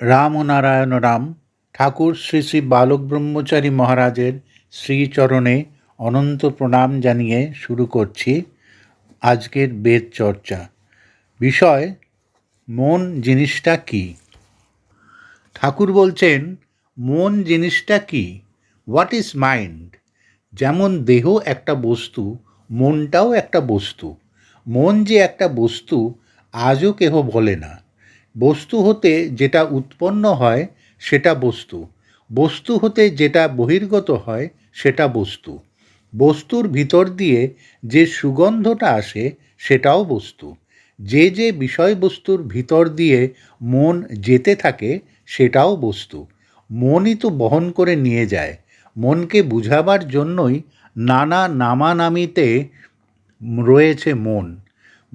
রাম নারায়ণ রাম ঠাকুর শ্রী শ্রী বালক ব্রহ্মচারী মহারাজের শ্রীচরণে অনন্ত প্রণাম জানিয়ে শুরু করছি আজকের বেদ চর্চা। বিষয়, মন জিনিসটা কি? ঠাকুর বলছেন, মন জিনিসটা কি? হোয়াট ইজ মাইন্ড যেমন দেহ একটা বস্তু, মনটাও একটা বস্তু। মন যে একটা বস্তু, আজও কেহ বলে না। বস্তু হতে যেটা উৎপন্ন হয়, সেটা বস্তু। বস্তু হতে যেটা বহির্গত হয়, সেটা বস্তু। বস্তুর ভিতর দিয়ে যে সুগন্ধটা আসে, সেটাও বস্তু। যে যে বিষয়বস্তুর ভিতর দিয়ে মন যেতে থাকে, সেটাও বস্তু। মনই তো বহন করে নিয়ে যায়। মনকে বুঝাবার জন্যই নানা নামানামিতে রয়েছে মন।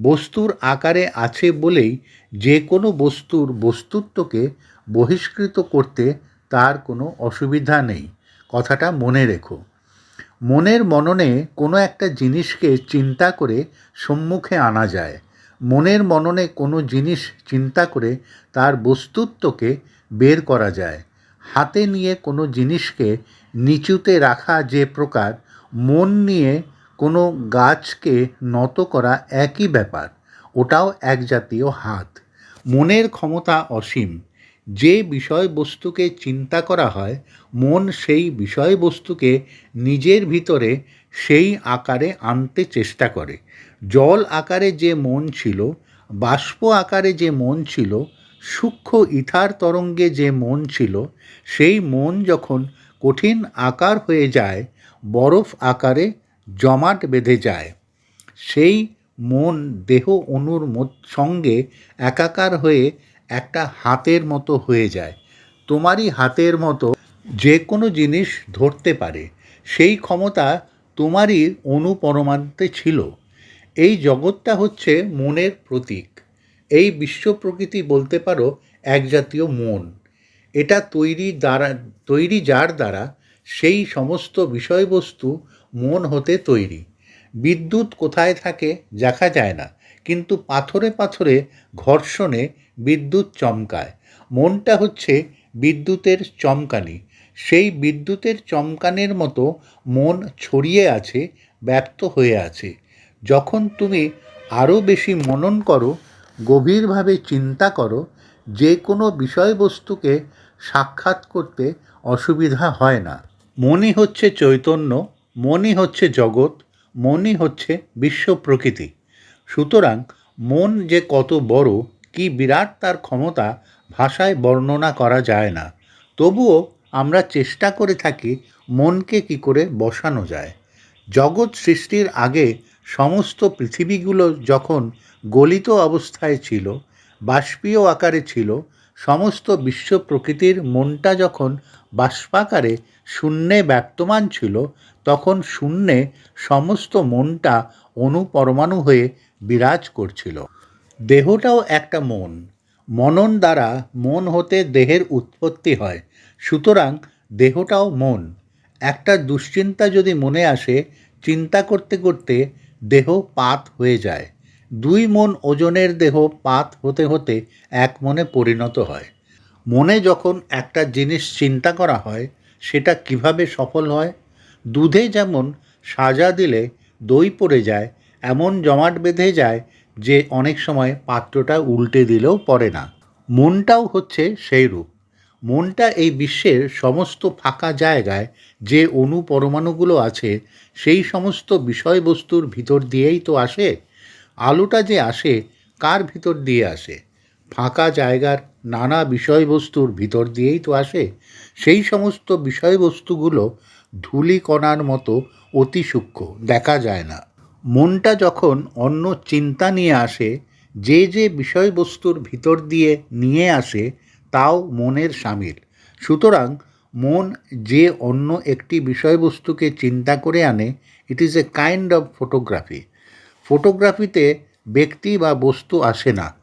বস্তুর আকারে আছে বলেই যে কোনো বস্তুর বস্তুত্বকে বহিষ্কৃত করতে তার কোনো অসুবিধা নেই। কথাটা মনে রেখো। মনের মননে কোনো একটা জিনিসকে চিন্তা করে সম্মুখে আনা যায়। মনের মননে কোনো জিনিস চিন্তা করে তার বস্তুত্বকে বের করা যায়। হাতে নিয়ে কোনো জিনিসকে নিচুতে রাখা যে প্রকার, মন নিয়ে কোনো গাছকে নত করা একই ব্যাপার, ওটাও এক জাতীয় হাত। মনের ক্ষমতা অসীম। যে বিষয়বস্তুকে চিন্তা করা হয়, মন সেই বিষয়বস্তুকে নিজের ভিতরে সেই আকারে আনতে চেষ্টা করে। জল আকারে যে মন ছিল, বাষ্প আকারে যে মন ছিল, সূক্ষ্ম ইথার তরঙ্গে যে মন ছিল, সেই মন যখন কঠিন আকার হয়ে যায়, বরফ আকারে জমাট বেঁধে যায়। সেই মন দেহ অনুর সঙ্গে একাকার হয়ে একটা হাতের মতো হয়ে যায়। তোমারই হাতের মতো যে কোনো জিনিস ধরতে পারে। সেই ক্ষমতা তোমারই অনুপরমান্তে ছিল। এই জগৎটা হচ্ছে মনের প্রতীক। এই বিশ্ব প্রকৃতি বলতে পারো এক জাতীয় মন। এটা তৈরি দ্বারা, তৈরি যার দ্বারা সেই সমস্ত বিষয়বস্তু মন হতে তৈরি। বিদ্যুৎ কোথায় থাকে দেখা যায় না, কিন্তু পাথরে পাথরে ঘর্ষণে বিদ্যুৎ চমকায়। মনটা হচ্ছে বিদ্যুতের চমকানি। সেই বিদ্যুতের চমকানের মতো মন ছড়িয়ে আছে ব্যক্ত হয়ে আছে। যখন তুমি আরও বেশি মনন করো, গভীরভাবে চিন্তা করো, যে কোনো বিষয়বস্তুকে সাক্ষাৎ করতে অসুবিধা হয় না। মনই হচ্ছে চৈতন্য মনই হচ্ছে জগৎ, মনই হচ্ছে বিশ্ব প্রকৃতি। সুতরাং মন যে কত বড়, কি বিরাট তার ক্ষমতা ভাষায় বর্ণনা করা যায় না। তবুও আমরা চেষ্টা করে থাকি মনকে কি করে বসানো যায়। জগৎ সৃষ্টির আগে সমস্ত পৃথিবীগুলো যখন গলিত অবস্থায় ছিল, বাষ্পীয় আকারে ছিল, সমস্ত বিশ্ব প্রকৃতির মনটা যখন বাষ্পাকারে শূন্যে ব্যক্তমান ছিল তখন শূন্যে সমস্ত মনটা অনুপরমাণু হয়ে বিরাজ করছিল। দেহটাও একটা মন। মনন দ্বারা মন হতে দেহের উৎপত্তি হয়। সুতরাং দেহটাও মন। একটা দুশ্চিন্তা যদি মনে আসে, চিন্তা করতে করতে দেহ পাত হয়ে যায়। দুই মন ওজনের দেহ পাত হতে হতে এক মনে পরিণত হয়। মনে যখন একটা জিনিস চিন্তা করা হয়, সেটা কীভাবে সফল হয়? দুধে যেমন সাজা দিলে দই পড়ে যায়, এমন জমাট বেঁধে যায় যে অনেক সময় পাত্রটা উল্টে দিলেও পড়ে না। মনটাও হচ্ছে সেই রূপ। মনটা এই বিশ্বের সমস্ত ফাঁকা জায়গায় যে অণু পরমাণুগুলো আছে, সেই সমস্ত বিষয়বস্তুর ভিতর দিয়েই তো আসে। আলোটা যে আসে, কার ভিতর দিয়ে আসে? ফাঁকা জায়গার নানা বিষয়বস্তুর ভিতর দিয়েই তো আসে। সেই সমস্ত বিষয়বস্তুগুলো ধূলিকণার মতো অতি সূক্ষ্ম, দেখা যায় না। মনটা যখন অন্য চিন্তা নিয়ে আসে, যে যে বিষয়বস্তুর ভিতর দিয়ে নিয়ে আসে, তাও মনের সামিল। সুতরাং মন যে অন্য একটি বিষয়বস্তুকে চিন্তা করে আনে it is a kind of photography ফটোগ্রাফিতে ব্যক্তি বা বস্তু আসে না।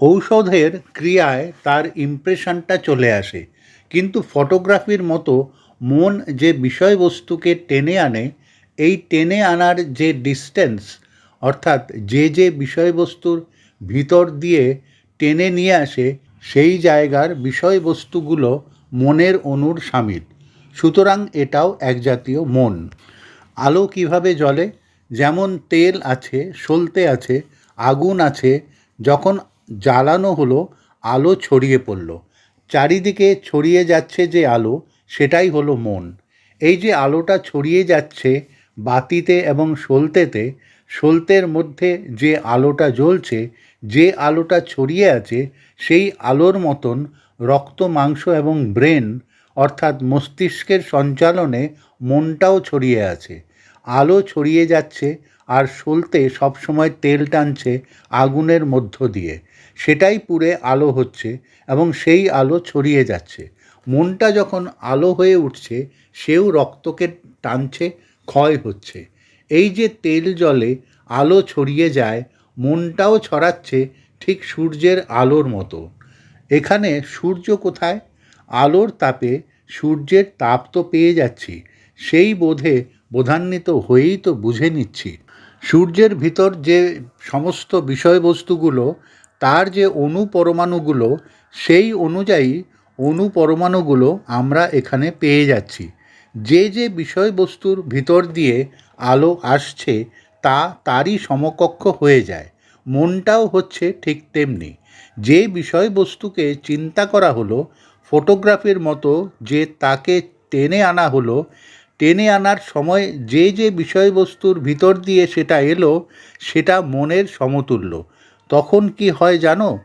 ঔষধের ক্রিয়ায় তার ইমপ্রেশনটা চলে আসে। কিন্তু ফটোগ্রাফির মতো মন যে বিষয়বস্তুকে টেনে আনে, এই টেনে আনার যে ডিস্টেন্স অর্থাৎ যে যে বিষয়বস্তুর ভিতর দিয়ে টেনে নিয়ে আসে, সেই জায়গার বিষয়বস্তুগুলো মনের অনুর সামিল। সুতরাং এটাও এক জাতীয় মন। আলো কীভাবে জ্বলে? যেমন তেল আছে, সলতে আছে, আগুন আছে, যখন জ্বালানো হলো, আলো ছড়িয়ে পড়ল। চারিদিকে ছড়িয়ে যাচ্ছে যে আলো সেটাই হলো মন। এই যে আলোটা ছড়িয়ে যাচ্ছে বাতিতে এবং সলতেতে, সলতের মধ্যে যে আলোটা জ্বলছে, যে আলোটা ছড়িয়ে আছে, সেই আলোর মতন রক্ত, মাংস এবং ব্রেন অর্থাৎ মস্তিষ্কের সঞ্চালনে মনটাও ছড়িয়ে আছে। আলো ছড়িয়ে যাচ্ছে আর সলতে সবসময় তেল টানছে আগুনের মধ্য দিয়ে। সেটাই পুড়ে আলো হচ্ছে এবং সেই আলো ছড়িয়ে যাচ্ছে। মনটা যখন আলো হয়ে উঠছে, সেও রক্তকে টানছে, ক্ষয় হচ্ছে। এই যে তেল জলে আলো ছড়িয়ে যায়, মনটাও ছড়াচ্ছে ঠিক সূর্যের আলোর মতো। এখানে সূর্য কোথায়? আলোর তাপে সূর্যের তাপ তো পেয়ে যাচ্ছি, সেই বোধে বোধান্বিত হয়েই তো বুঝে নিচ্ছি। সূর্যের ভিতর যে সমস্ত বিষয়বস্তুগুলো, তার যে অণু পরমাণুগুলো, সেই অনুযায়ী অণু পরমাণুগুলো আমরা এখানে পেয়ে যাচ্ছি। যে যে বিষয়বস্তুর ভিতর দিয়ে আলো আসছে, তা তারই সমকক্ষ হয়ে যায়। মনটাও হচ্ছে ঠিক তেমনি। যে বিষয়বস্তুকে চিন্তা করা হলো, ফটোগ্রাফির মতো যে তাকে টেনে আনা হলো, টেনে আনার সময় যে যে বিষয়বস্তুর ভিতর দিয়ে সেটা এলো, সেটা মনের সমতুল্য। তখন কি হয় জানো?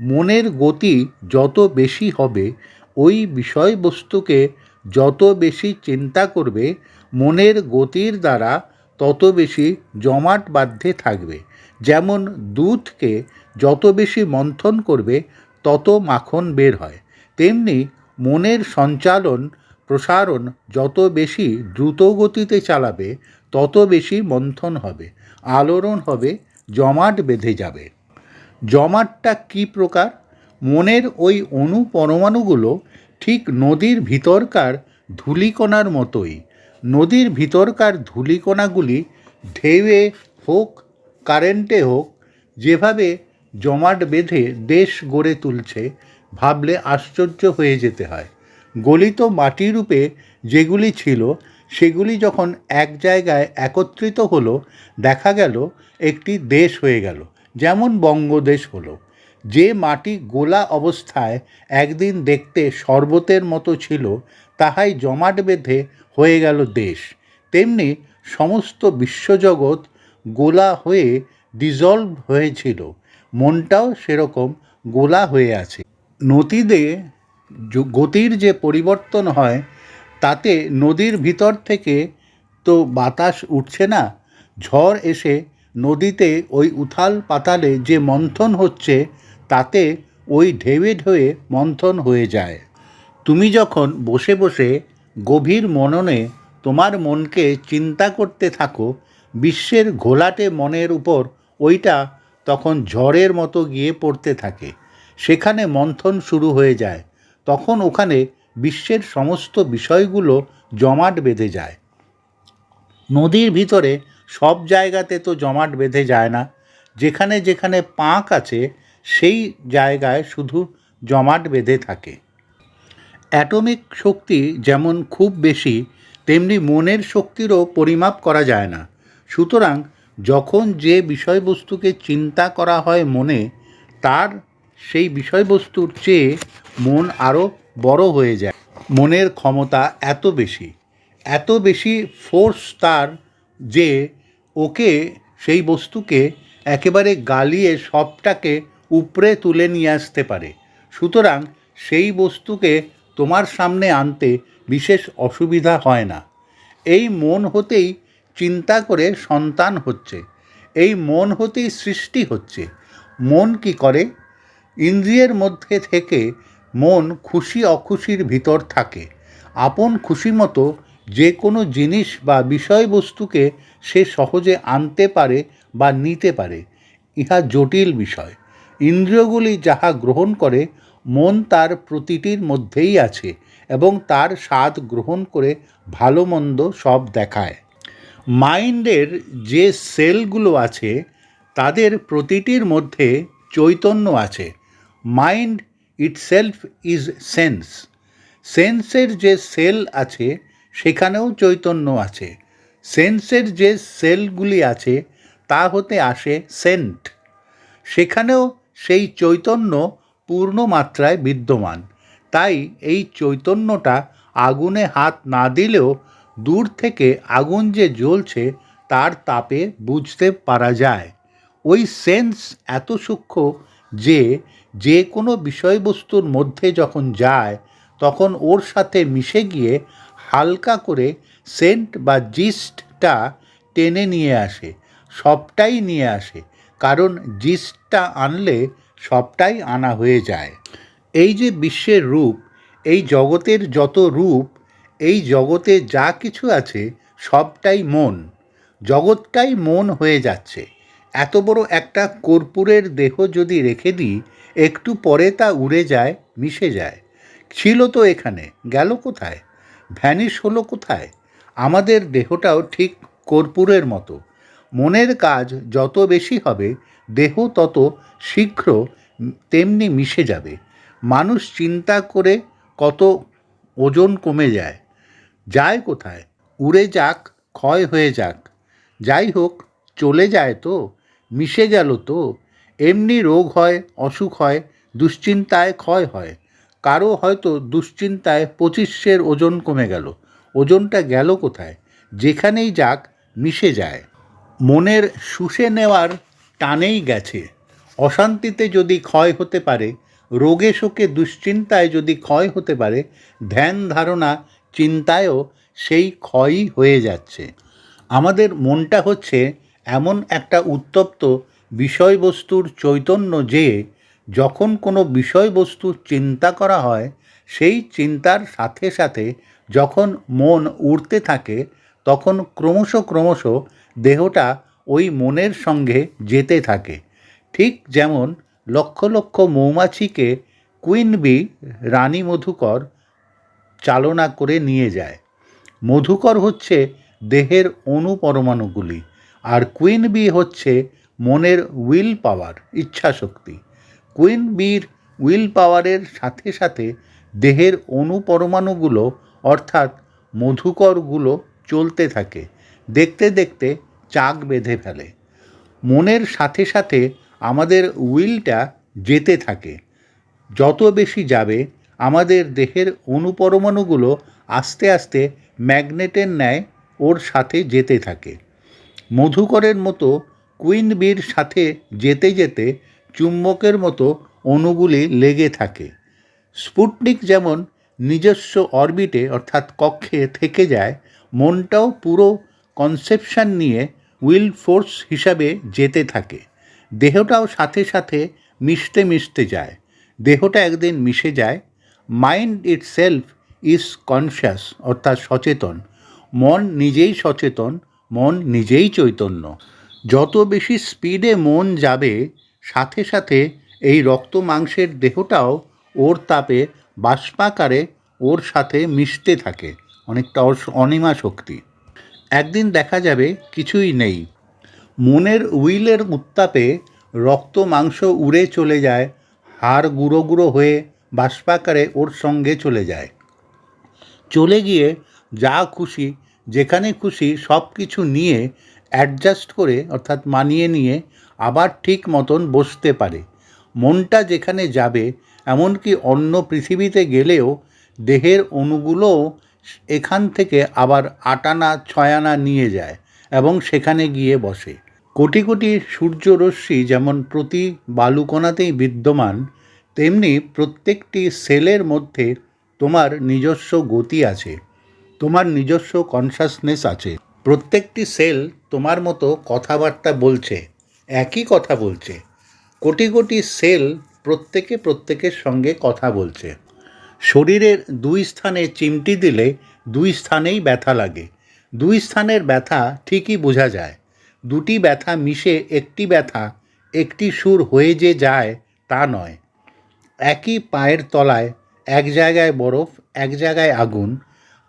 মনের গতি যত বেশি হবে, ওই বিষয়বস্তুকে যত বেশি চিন্তা করবে, মনের গতির দ্বারা তত বেশি জমাট বাধ্যে থাকবে। যেমন দুধকে যত বেশি মন্থন করবে, তত মাখন বের হয়। তেমনি মনের সঞ্চালন, প্রসারণ যত বেশি দ্রুত গতিতে চালাবে, তত বেশি মন্থন হবে। আলোড়ন হবে, জমাট বেঁধে যাবে। জমাটটা কি প্রকার? মনের ওই অণু পরমাণুগুলো ঠিক নদীর ভিতরকার ধূলিকণার মতোই। নদীর ভিতরকার ধূলিকণাগুলি ঢেউয়ে হোক, কারেন্টে হোক, যেভাবে জমাট বেঁধে দেশ গড়ে তুলছে, ভাবলে আশ্চর্য হয়ে যেতে হয়। গলিত মাটিরূপে যেগুলি ছিল, সেগুলি যখন এক জায়গায় একত্রিত হলো, দেখা গেল একটি দেশ হয়ে গেল। যেমন বঙ্গদেশ হলো, যে মাটি গোলা অবস্থায় একদিন দেখতে শরবতের মতো ছিল, তাহাই জমাট বেঁধে হয়ে গেল দেশ। তেমনি সমস্ত বিশ্বজগৎ গোলা হয়ে ডিজলভ হয়েছিল। মনটাও সেরকম গোলা হয়ে আছে। নদীতে গতির যে পরিবর্তন হয়, তাতে নদীর ভিতর থেকে তো বাতাস উঠছে না, ঝড় এসে নদীতে ওই উথাল পাতালে যে মন্থন হচ্ছে, তাতে ওই ঢেউয়ে ঢেউয়ে মন্থন হয়ে যায়। তুমি যখন বসে বসে গভীর মননে তোমার মনকে চিন্তা করতে থাকো, বিশ্বের ঘোলাটে মনের উপর ওইটা তখন ঝড়ের মতো গিয়ে পড়তে থাকে। সেখানে মন্থন শুরু হয়ে যায়। তখন ওখানে বিশ্বের সমস্ত বিষয়গুলো জমাট বেঁধে যায়। নদীর ভিতরে সব জায়গাতে তো জমাট বেঁধে যায় না। যেখানে যেখানে পাঁক আছে, সেই জায়গায় শুধু জমাট বেঁধে থাকে। অ্যাটমিক শক্তি যেমন খুব বেশি, তেমনি মনের শক্তিরও পরিমাপ করা যায় না। সুতরাং যখন যে বিষয়বস্তুকে চিন্তা করা হয় মনে, তার সেই বিষয়বস্তুর চেয়ে মন আরও বড় হয়ে যায়। মনের ক্ষমতা এত বেশি এত বেশি ফোর্স তার যে ওকে সেই বস্তুকে একেবারে গালিয়ে সবটাকে উপরে তুলে নিয়ে আসতে পারে। সুতরাং সেই বস্তুকে তোমার সামনে আনতে বিশেষ অসুবিধা হয় না। এই মন হতেই চিন্তা করে সন্তান হচ্ছে। এই মন হতেই সৃষ্টি হচ্ছে। মন কি করে? ইন্দ্রিয়ের মধ্যে থেকে মন খুশি অখুশির ভিতর থাকে। আপন খুশি মতো যে কোনো জিনিস বা বিষয়বস্তুকে সে সহজে আনতে পারে বা নিতে পারে। ইহা জটিল বিষয়। ইন্দ্রিয়গুলি যাহা গ্রহণ করে, মন তার প্রতিটির মধ্যেই আছে এবং তার স্বাদ গ্রহণ করে ভালো মন্দ সব দেখায়। মাইন্ডের যে সেলগুলো আছে, তাদের প্রতিটির মধ্যে চৈতন্য আছে। Mind itself is sense. সেন্সের যে সেল আছে সেখানেও চৈতন্য আছে। সেন্সের যে সেলগুলি আছে, তা হতে আসে সেন্ট। সেখানেও সেই চৈতন্য পূর্ণ মাত্রায় বিদ্যমান। তাই এই চৈতন্যটা আগুনে হাত না দিলেও দূর থেকে আগুন যে জ্বলছে, তার তাপে বুঝতে পারা যায়। ওই সেন্স এত সূক্ষ্ম যে যে কোনো বিষয়বস্তুর মধ্যে যখন যায়, তখন ওর সাথে মিশে গিয়ে হালকা করে সেন্ট বা জিস্টটা টেনে নিয়ে আসে, সবটাই নিয়ে আসে, কারণ জিস্টটা আনলে সবটাই আনা হয়ে যায়। এই যে বিশ্বের রূপ, এই জগতের যত রূপ, এই জগতে যা কিছু আছে সবটাই মন, জগৎটাই মন হয়ে যাচ্ছে। এত বড় একটা কর্পূরের দেহ যদি রেখে দিই, একটু পরে তা উড়ে যায়, মিশে যায়। ছিল তো এখানে, গেল কোথায়? ভ্যানিশ হলো কোথায়? আমাদের দেহটাও ঠিক কর্পূরের মতো। মনের কাজ যত বেশি হবে, দেহ তত শীঘ্র তেমনি মিশে যাবে। মানুষ চিন্তা করে কত ওজন কমে যায়। যায় কোথায়? উড়ে যাক, ক্ষয় হয়ে যাক। যাই হোক, চলে যায় তো, মিশে গেল তো। এমনি রোগ হয়, অসুখ হয়, দুশ্চিন্তায় ক্ষয় হয়। কারও হয়তো দুশ্চিন্তায় পঁচিশের ওজন কমে গেল। ওজনটা গেল কোথায়? যেখানেই যাক, মিশে যায়। মনের শুষে নেওয়ার টানেই গেছে। অশান্তিতে যদি ক্ষয় হতে পারে, রোগে শোকে দুশ্চিন্তায় যদি ক্ষয় হতে পারে, ধ্যান ধারণা চিন্তায়ও সেই ক্ষয়ই হয়ে যাচ্ছে। আমাদের মনটা হচ্ছে এমন একটা উত্তপ্ত বিষয়বস্তুর চৈতন্য যে যখন কোনো বিষয়বস্তু চিন্তা করা হয়, সেই চিন্তার সাথে সাথে যখন মন উড়তে থাকে, তখন ক্রমশ ক্রমশ দেহটা ওই মনের সঙ্গে যেতে থাকে। ঠিক যেমন লক্ষ লক্ষ মৌমাছিকে কুইন বি, রানী মধুকর, চালনা করে নিয়ে যায়। মধুকর হচ্ছে দেহের অনুপরমাণুগুলি আর কুইন বি হচ্ছে মনের উইল পাওয়ার, ইচ্ছাশক্তি। কুইন বির উইল পাওয়ারের সাথে সাথে দেহের অনুপরমাণুগুলো অর্থাৎ মধুকরগুলো, চলতে থাকে। দেখতে দেখতে চাক বেঁধে ফেলে। মনের সাথে সাথে আমাদের উইলটা যেতে থাকে। যত বেশি যাবে, আমাদের দেহের অনুপরমাণুগুলো আস্তে আস্তে ম্যাগনেটের ন্যায় ওর সাথে যেতে থাকে। মধুকরের মতো কুইন বির সাথে যেতে যেতে চুম্বকের মতো অণুগুলি লেগে থাকে। স্পুটনিক যেমন নিজস্ব অরবিটে অর্থাৎ কক্ষে থেকে যায়, মনটাও পুরো কনসেপশন নিয়ে উইল ফোর্স হিসাবে যেতে থাকে। দেহটাও সাথে সাথে মিশতে মিশতে যায়। দেহটা একদিন মিশে যায়। Mind itself is conscious অর্থাৎ সচেতন। মন নিজেই সচেতন, মন নিজেই চৈতন্য। যত বেশি স্পিডে মন যাবে সাথে সাথে এই রক্ত মাংসের দেহটাও ওর তাপে বাষ্পাকারে ওর সাথে মিশতে থাকে। অনেকটা অনিমা শক্তি। একদিন দেখা যাবে কিছুই নেই। মনের উইলের উত্তাপে রক্ত মাংস উড়ে চলে যায়, হাড় গুঁড়ো গুঁড়ো হয়ে বাষ্পাকারে ওর সঙ্গে চলে যায়। চলে গিয়ে যা খুশি, যেখানে খুশি সব কিছু নিয়ে অ্যাডজাস্ট করে, অর্থাৎ মানিয়ে নিয়ে আবার ঠিক মতন বসতে পারে। মনটা যেখানে যাবে, এমনকি অন্য পৃথিবীতে গেলেও দেহের অণুগুলোও এখান থেকে আবার আটানা, ছয়ানা নিয়ে যায় এবং সেখানে গিয়ে বসে। কোটি কোটি সূর্যরশ্মি যেমন প্রতি বালুকণাতেই বিদ্যমান, তেমনি প্রত্যেকটি সেলের মধ্যে তোমার নিজস্ব গতি আছে, তোমার নিজস্ব কনসাসনেস আছে। প্রত্যেকটি সেল তোমার মতো কথাবার্তা বলছে। একই কথা বলছে। কোটি কোটি সেল প্রত্যেকে প্রত্যেকের সঙ্গে কথা বলছে। শরীরের দুই স্থানে চিমটি দিলে দুই স্থানেই ব্যথা লাগে। দুই স্থানের ব্যথা ঠিকই বোঝা যায়। দুটি ব্যথা মিশে একটি ব্যথা, একটি সুর হয়ে যে যায় তা নয়। একই পায়ের তলায় এক জায়গায় বরফ, এক জায়গায় আগুন,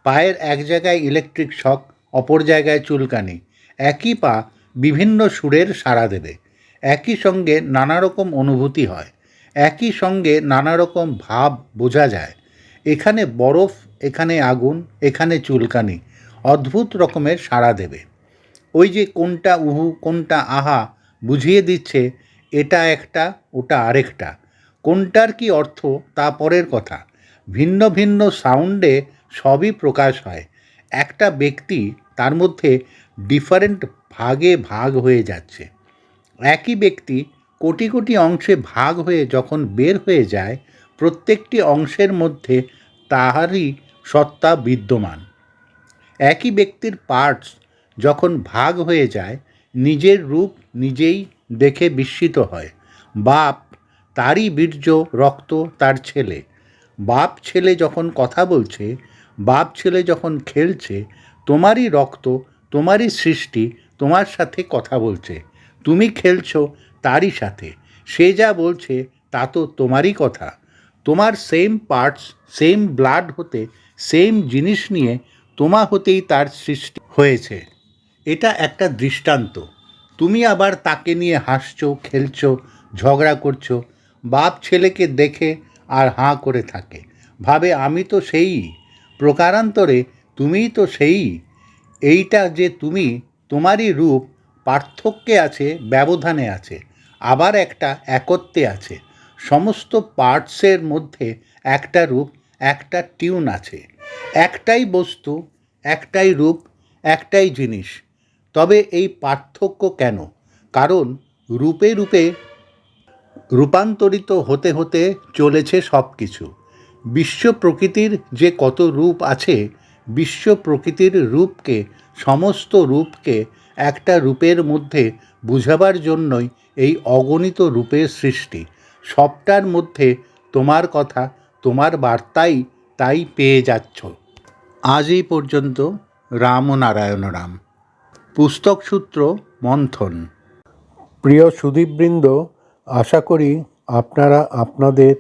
পায়ের এক জায়গায় ইলেকট্রিক শক, অপর জায়গায় চুলকানি। একই পা বিভিন্ন সুরের সাড়া দেবে। একই সঙ্গে নানা রকম অনুভূতি হয়। একই সঙ্গে নানা রকম ভাব বোঝা যায়। এখানে বরফ, এখানে আগুন, এখানে চুলকানি অদ্ভুত রকমের সাড়া দেবে। ওই যে কোনটা উহু, কোনটা আহা বুঝিয়ে দিচ্ছে, এটা একটা, ওটা আরেকটা। কোনটার কি অর্থ, তা পরের কথা। ভিন্ন ভিন্ন সাউন্ডে সবই প্রকাশ হয়। একটা ব্যক্তি তার মধ্যে ডিফারেন্ট ভাগে ভাগ হয়ে যাচ্ছে। একই ব্যক্তি কোটি কোটি অংশে ভাগ হয়ে যখন বের হয়ে যায়, প্রত্যেকটি অংশের মধ্যে তাহারই সত্তা বিদ্যমান। একই ব্যক্তির পার্টস যখন ভাগ হয়ে যায়, নিজের রূপ নিজেই দেখে বিস্মিত হয়। বাপ, তারই বীর্য, রক্ত তার ছেলে। বাপ ছেলে যখন কথা বলছে, বাপ ছেলে যখন খেলছে, তোমারই রক্ত, তোমারই সৃষ্টি তোমার সাথে কথা বলছে। তুমি খেলছো তারই সাথে। সে যা বলছে, তা তো তোমারই কথা। তোমার সেম পার্টস সেম ব্লাড হতে সেম জিনিস নিয়ে তোমা হতেই তার সৃষ্টি হয়েছে। এটা একটা দৃষ্টান্ত। তুমি আবার তাকে নিয়ে হাসছো, খেলছো, ঝগড়া করছ, বাপ ছেলেকে দেখে আর হাঁ করে থাকে। ভাবে, আমি তো সেই। প্রকারান্তরে, তুমিই তো সেই। এইটা যে তুমি তোমারই রূপ পার্থক্যে আছে, ব্যবধানে আছে, আবার একটা একত্বে আছে। সমস্ত পার্টসের মধ্যে একটা রূপ, একটা টিউন আছে। একটাই বস্তু, একটাই রূপ, একটাই জিনিস। তবে এই পার্থক্য কেন? কারণ রূপে রূপে রূপান্তরিত হতে হতে চলেছে সব কিছু বিশ্ব প্রকৃতির যে কত রূপ আছে, বিশ্ব প্রকৃতির রূপকে সমস্ত রূপকে একটা রূপের মধ্যে বুঝাবার জন্যই এই অগণিত রূপের সৃষ্টি। সবটার মধ্যে তোমার কথা, তোমার বার্তাই তাই পেয়ে যাচ্ছ। আজ এই পর্যন্ত রাম ও নারায়ণ রাম। পুস্তক সূত্র, মন্থন। প্রিয় সুদীপবৃন্দ, আশা করি আপনারা আপনাদের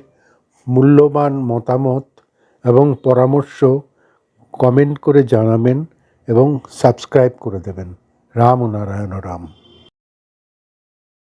মূল্যবান মতামত এবং পরামর্শ কমেন্ট করে জানাবেন। এবং সাবস্ক্রাইব করে দেবেন। রাম নারায়ণ রাম।